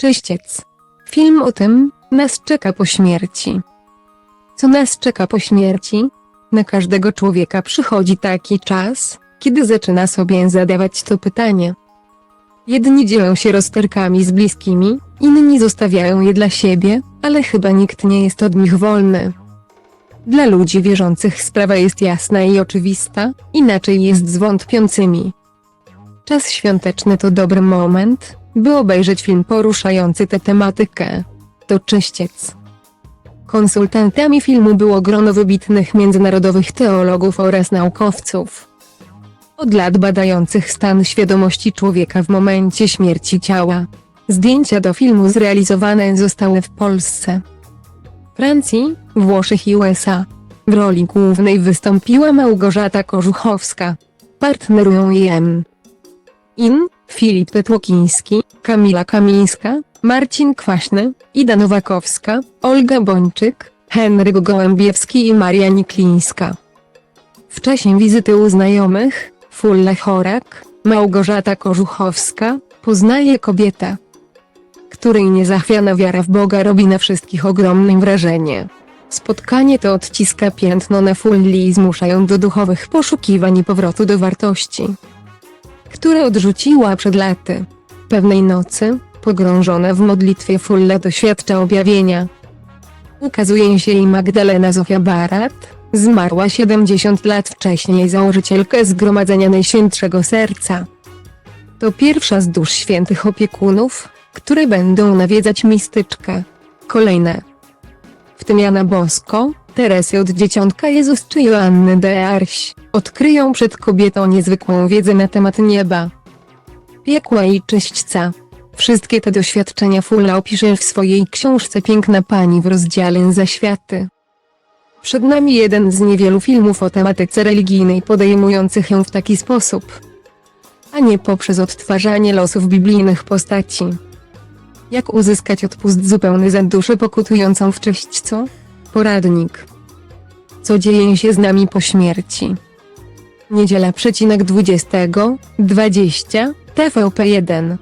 Czyściec. Film o tym, nas czeka po śmierci. Co nas czeka po śmierci? Na każdego człowieka przychodzi taki czas, kiedy zaczyna sobie zadawać to pytanie. Jedni dzielą się rozterkami z bliskimi, inni zostawiają je dla siebie, ale chyba nikt nie jest od nich wolny. Dla ludzi wierzących sprawa jest jasna i oczywista, inaczej jest z wątpiącymi. Czas świąteczny to dobry moment, by obejrzeć film poruszający tę tematykę. To czyściec. Konsultantami filmu było grono wybitnych międzynarodowych teologów oraz naukowców. Od lat badających stan świadomości człowieka w momencie śmierci ciała. Zdjęcia do filmu zrealizowane zostały w Polsce, Francji, Włoszech i USA. W roli głównej wystąpiła Małgorzata Korzuchowska. Partnerują jem. In, Filip Petłokiński, Kamila Kamińska, Marcin Kwaśny, Ida Nowakowska, Olga Bończyk, Henryk Gołębiewski i Maria Niklińska. W czasie wizyty u znajomych, Fulla Chorak, Małgorzata Korzuchowska, poznaje kobietę, której niezachwiana wiara w Boga robi na wszystkich ogromne wrażenie. Spotkanie to odciska piętno na Fulli i zmusza ją do duchowych poszukiwań i powrotu do wartości, które odrzuciła przed laty. Pewnej nocy, pogrążona w modlitwie Fulla doświadcza objawienia. Ukazuje się jej Magdalena Zofia Barat, zmarła 70 lat wcześniej założycielka Zgromadzenia Najświętszego Serca. To pierwsza z dusz świętych opiekunów, które będą nawiedzać mistyczkę. Kolejne. W tym Jana Bosko, Teresy od Dzieciątka Jezus czy Joanny de Arś, odkryją przed kobietą niezwykłą wiedzę na temat nieba, piekła i czyśćca. Wszystkie te doświadczenia Fulla opisze w swojej książce Piękna Pani w rozdziale Zaświaty. Przed nami jeden z niewielu filmów o tematyce religijnej podejmujących ją w taki sposób, a nie poprzez odtwarzanie losów biblijnych postaci. Jak uzyskać odpust zupełny za duszę pokutującą w czyśćcu? Poradnik. Co dzieje się z nami po śmierci? Niedziela przecinek 20, 20, TVP1.